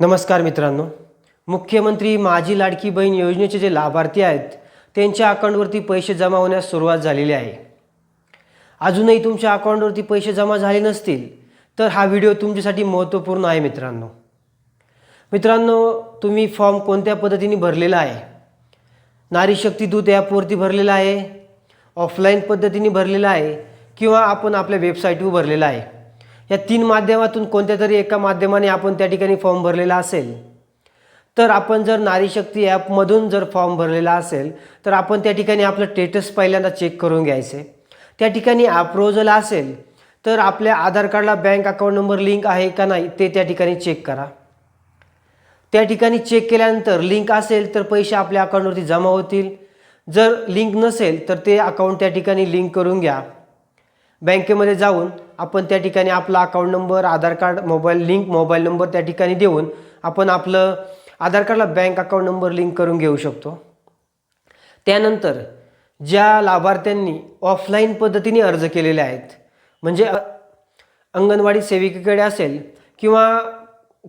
नमस्कार मित्रांनो. मुख्यमंत्री माझी लाडकी बहीण योजनेचे जे लाभार्थी आहेत त्यांच्या अकाउंटवरती पैसे जमा होण्यास सुरुवात झालेली आहे. अजूनही तुमच्या अकाउंटवरती पैसे जमा झाले नसतील तर हा व्हिडिओ तुमच्यासाठी महत्त्वपूर्ण आहे मित्रांनो. मित्रांनो तुम्ही फॉर्म कोणत्या पद्धतीने भरलेला आहे? नारी शक्ती दूत ॲपवरती भरलेला आहे ऑफलाईन पद्धतीने भरलेला आहे किंवा आपण आपल्या वेबसाईटवर भरलेला आहे? या तीन माध्यमातून कोणत्या तरी एका माध्यमाने आपण त्या ठिकाणी फॉर्म भरलेला असेल. तर आपण जर नारी शक्ती ॲपमधून जर फॉर्म भरलेला असेल तर आपण त्या ठिकाणी आपलं स्टेटस पहिल्यांदा चेक करून घ्यायचे. त्या ठिकाणी अप्रोजल असेल तर आपल्या आधार कार्डला बँक अकाउंट नंबर लिंक आहे का नाही ते त्या ठिकाणी चेक करा. त्या ठिकाणी चेक केल्यानंतर लिंक असेल तर पैसे आपल्या अकाउंटवरती जमा होतील. जर लिंक नसेल तर ते अकाउंट त्या ठिकाणी लिंक करून घ्या. बँकेमध्ये जाऊन आपण त्या ठिकाणी आपला account number Aadhaar card mobile link mobile number त्या ठिकाणी देऊन आपण आपलं आधार कार्डला बँक अकाउंट नंबर लिंक करून घेऊ शकतो. त्यानंतर ज्या लाभार्थ्यांनी ऑफलाईन पद्धतीने अर्ज केलेले आहेत म्हणजे अंगणवाडी सेविकेकडे असेल किंवा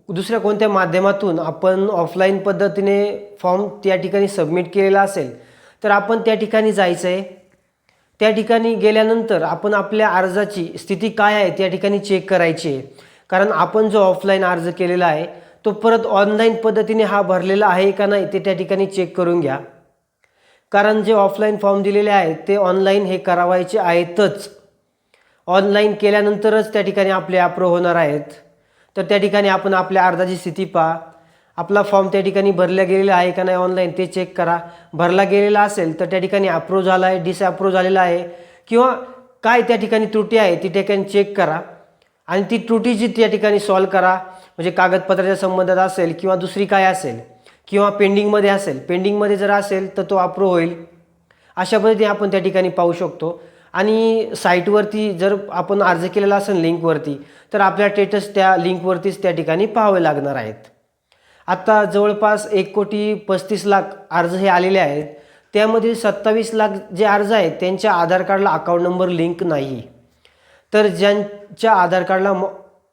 दुसऱ्या कोणत्या माध्यमातून आपण ऑफलाईन पद्धतीने फॉर्म त्या ठिकाणी सबमिट केलेला असेल तर आपण त्या ठिकाणी जायचं आहे त्या ठिकाणी गेल्यानंतर आपण आपल्या अर्जाची स्थिती काय आहे त्या ठिकाणी चेक करायची आहे. कारण आपण जो ऑफलाईन अर्ज केलेला आहे तो परत ऑनलाईन पद्धतीने हा भरलेला आहे का नाही ते त्या ठिकाणी चेक करून घ्या. कारण जे ऑफलाईन फॉर्म दिलेले आहेत ते ऑनलाईन हे करावायचे आहेतच. ऑनलाईन केल्यानंतरच त्या ठिकाणी आपले अप्रूव्ह होणार आहेत. तर त्या ठिकाणी आपण आपल्या अर्जाची स्थिती पहा. आपला फॉर्म त्या ठिकाणी भरला गेलेला आहे का नाही ऑनलाईन ते चेक करा. भरला गेलेला असेल तर त्या ठिकाणी अप्रूव्ह झाला आहे डिसअप्रूव्ह झालेला आहे. किंवा काय त्या ठिकाणी त्रुटी आहे ती ठिकाणी चेक करा. आणि ती त्रुटी जी त्या ठिकाणी सॉल्व करा म्हणजे कागदपत्राच्या संबंधात असेल किंवा दुसरी काय असेल किंवा पेंडिंगमध्ये असेल पेंडिंगमध्ये जर असेल तर तो अप्रूव्ह होईल. अशा पद्धतीने आपण त्या ठिकाणी पाहू शकतो. आणि साईटवरती जर आपण अर्ज केलेला असेल लिंकवरती तर आपल्या स्टेटस त्या लिंकवरतीच त्या ठिकाणी पाहावे लागणार आहेत. आत्ता जवळपास एक कोटी पस्तीस लाख अर्ज हे आलेले आहेत. त्यामधील सत्तावीस लाख जे अर्ज आहेत त्यांच्या आधार कार्डला अकाउंट नंबर लिंक नाही. तर ज्यांच्या आधार कार्डला म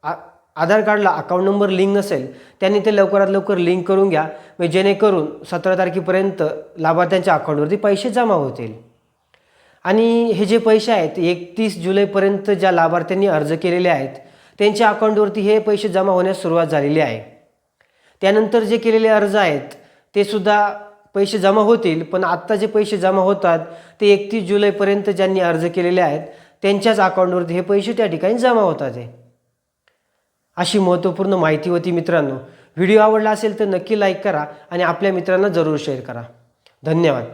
आ- आधार कार्डला अकाउंट नंबर लिंक नसेल त्यांनी ते लवकरात लवकर लिंक करून घ्या. म्हणजे जेणेकरून सतरा तारखेपर्यंत लाभार्थ्यांच्या अकाउंटवरती पैसे जमा होतील. आणि हे जे पैसे आहेत एकतीस जुलैपर्यंत ज्या लाभार्थ्यांनी अर्ज केलेले आहेत त्यांच्या अकाउंटवरती हे पैसे जमा होण्यास सुरुवात झालेली आहे. त्यानंतर जे केलेले अर्ज आहेत ते सुद्धा पैसे जमा होतील पण आत्ता जे पैसे जमा होतात ते एकतीस जुलैपर्यंत ज्यांनी अर्ज केलेले आहेत त्यांच्याच अकाउंटवरती हे पैसे त्या ठिकाणी जमा होतात आहे अशी महत्त्वपूर्ण माहिती होती मित्रांनो. व्हिडिओ आवडला असेल तर नक्की लाईक करा आणि आपल्या मित्रांना जरूर शेअर करा. धन्यवाद.